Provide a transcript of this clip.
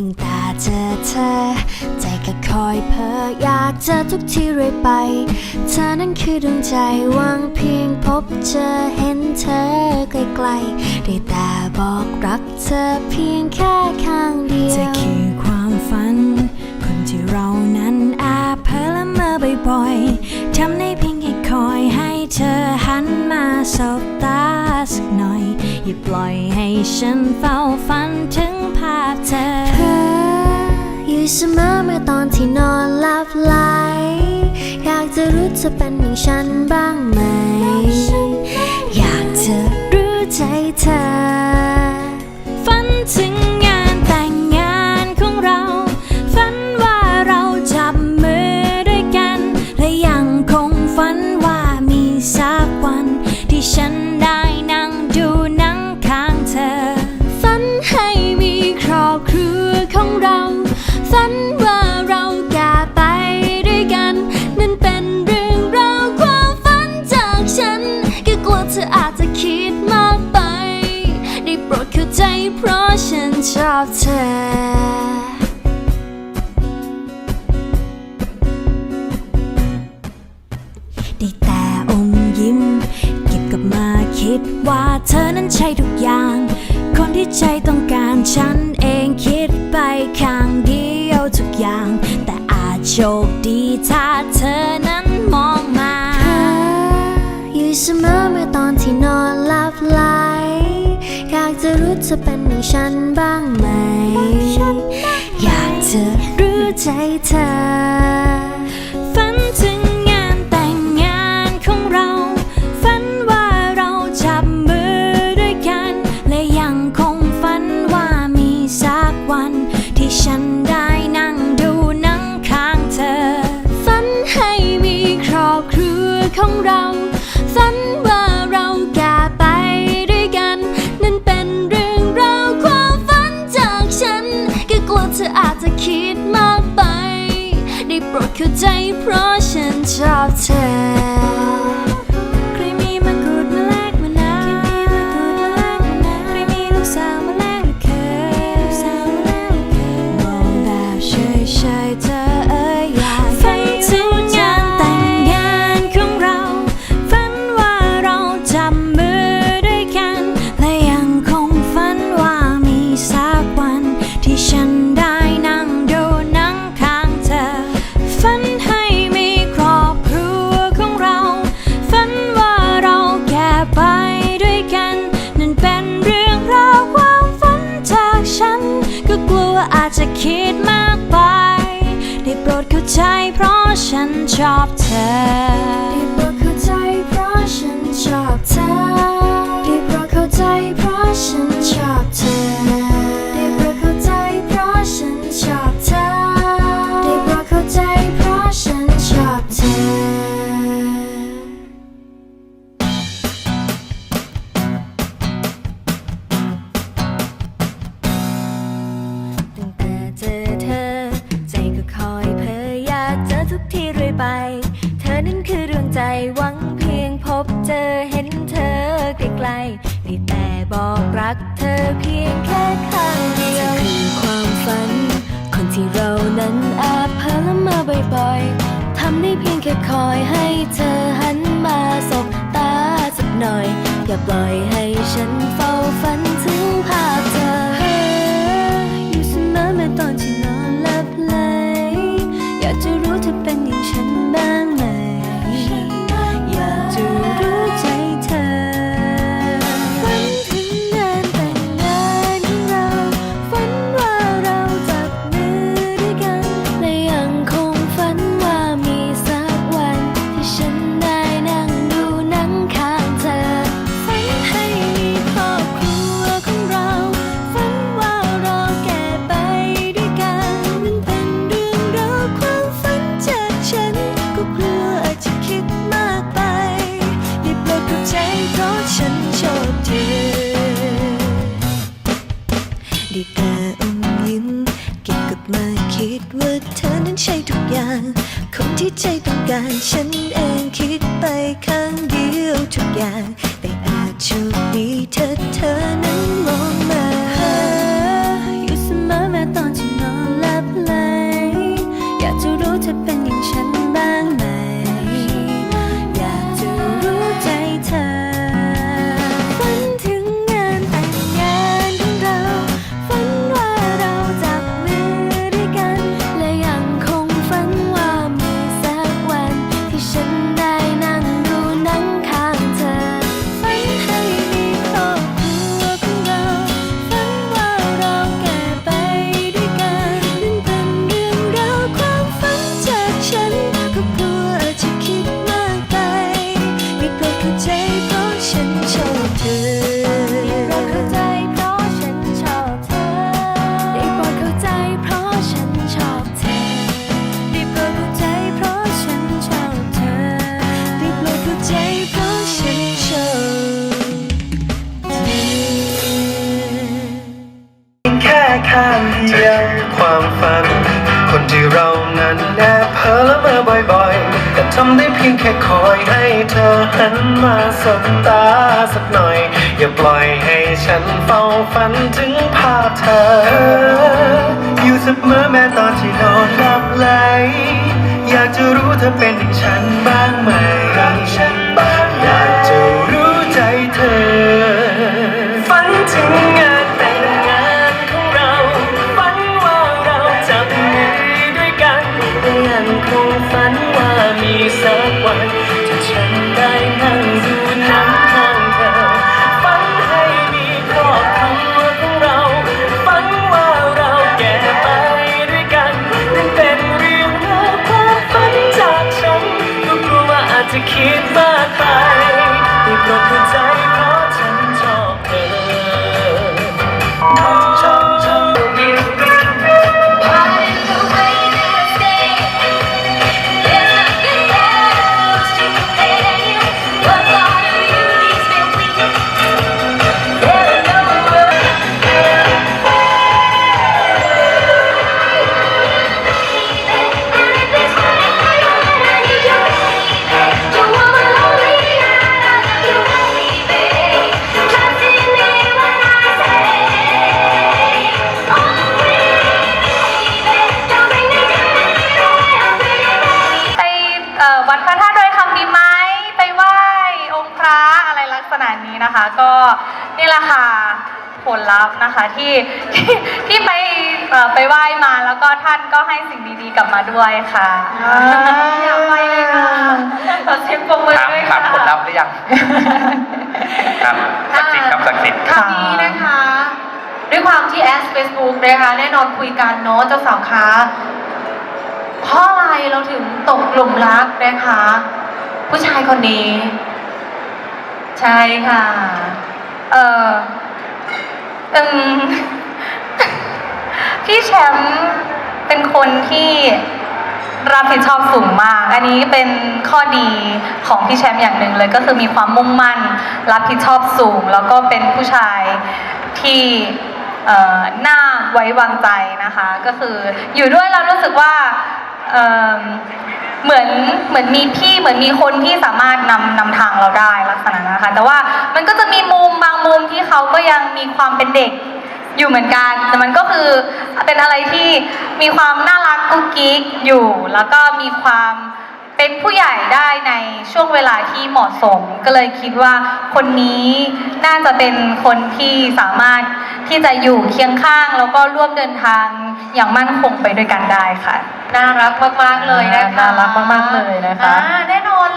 ตั้งแต่เจอเธอ ใจก็คอยเพ้ออยากเจอทุกที่เรื่อยไป เธอนั้นคือดวงใจหวังเพียงพบเจอเห็นเธอไกลๆได้แต่บอกรักเธอเพียงแค่ข้างเดียวจะคือความฝัน คนที่เรานั้นอาเพ้อละเมอบ่อยๆทำได้เพียงแค่คอยให้เธอหันมาสบตาสักหน่อย อย่าปล่อยให้ฉันเฝ้าฝันถึง เสมอเมื่อตอนที่นอนหลับไหล อยากจะรู้จะเป็นอย่างฉันบ้างไหม อยากจะรู้ใจเธอ เพราะฉันชอบเธอได้แต่อมยิ้ม เก็บกลับมาคิดว่าเธอนั้นใช่ทุกอย่าง คนที่ใจต้องการฉันเองคิดไปข้างเดียวทุกอย่าง แต่อาจโชคดีถ้าเธอนั้นมองมาอยู่เสมอเมื่อตอนที่นอนหลับไหลากจะรู้เธอเป็นอย่างฉันบ้างไหม อยากจะรู้ใจเธอ อาจจะคิดมากไป ได้โปรดเข้าใจเพราะฉันชอบเธอ ฉัน รักเธอเพียงแค่ข้างเดียวคือความฝัน คนที่เรานั้นอาจเพละมาบ่อยๆทำได้เพียงแค่คอยให้เธอหันมาสบตาสักหน่อย อย่าปล่อยให้ฉันเฝ้าฝัน การฉันเองคิดไปข้างเดียวทุกอย่าง แต่อาจโชคดีเธอเธอนั้นมอง ข้างเดียวความฝัน คนที่เรานั้นแอบเพ้อละเมอบ่อยๆ แต่ทำได้เพียงแค่คอยให้เธอหันมาสบตาสักหน่อย อย่าปล่อยให้ฉันเฝ้าฝันถึงภาพเธอ อยู่เสมอแม้ตอนที่นอนหลับไหลอยากจะรู้เธอเป็นอย่างฉันบ้างไหม ผลลัพธ์นะคะที่ที่ที่ไปเอ่อไปไหว้มาแล้วก็ท่านก็ให้สิ่งดีๆกลับมาด้วยค่ะอยากไปเลยค่ะขอเสียงปรบมือถามด้วยถาค่ะมผลลัพธ์หรือยัง ครับศักดิ์สิทธิ์ครับศักดิ์สิทธิ์ ครั้งนี้นะคะ ด้วยความที่แอสเฟซบุ๊กนะคะแน่นอนคุยกันเนาะเจ้าสาวคะเพราะอะไรเราถึงตกหลุมรักนะคะ ผู้ชายคนนี้ ใช่ค่ะ เออ อืมพี่แชมป์เป็นคนที่รับผิดชอบสูงมาก อันนี้เป็นข้อดีของพี่แชมป์อย่างหนึ่งเลยก็คือมีความมุ่งมั่น รับผิดชอบสูง แล้วก็เป็นผู้ชายที่น่าไว้วางใจนะคะ ก็คืออยู่ด้วยเรารู้สึกว่า เหมือนเหมือนมีพี่เหมือนมีคนที่สามารถนำนำทางเราได้ลักษณะนั้นนะคะ แต่ว่ามันก็จะมีมุมบางมุมที่เขาก็ยังมีความเป็นเด็กอยู่เหมือนกัน แต่มันก็คือเป็นอะไรที่มีความน่ารักกุ๊กกิ๊กอยู่ แล้วก็มีความเป็นผู้ใหญ่ได้ในช่วงเวลาที่เหมาะสม ก็เลยคิดว่าคนนี้น่าจะเป็นคนที่สามารถที่จะอยู่เคียงข้าง แล้วก็ร่วมเดินทางอย่างมั่นคงไปด้วยกันได้ค่ะ น่ารักมากๆเลยนะคะน่ารักมากๆเลยนะคะแน่นอน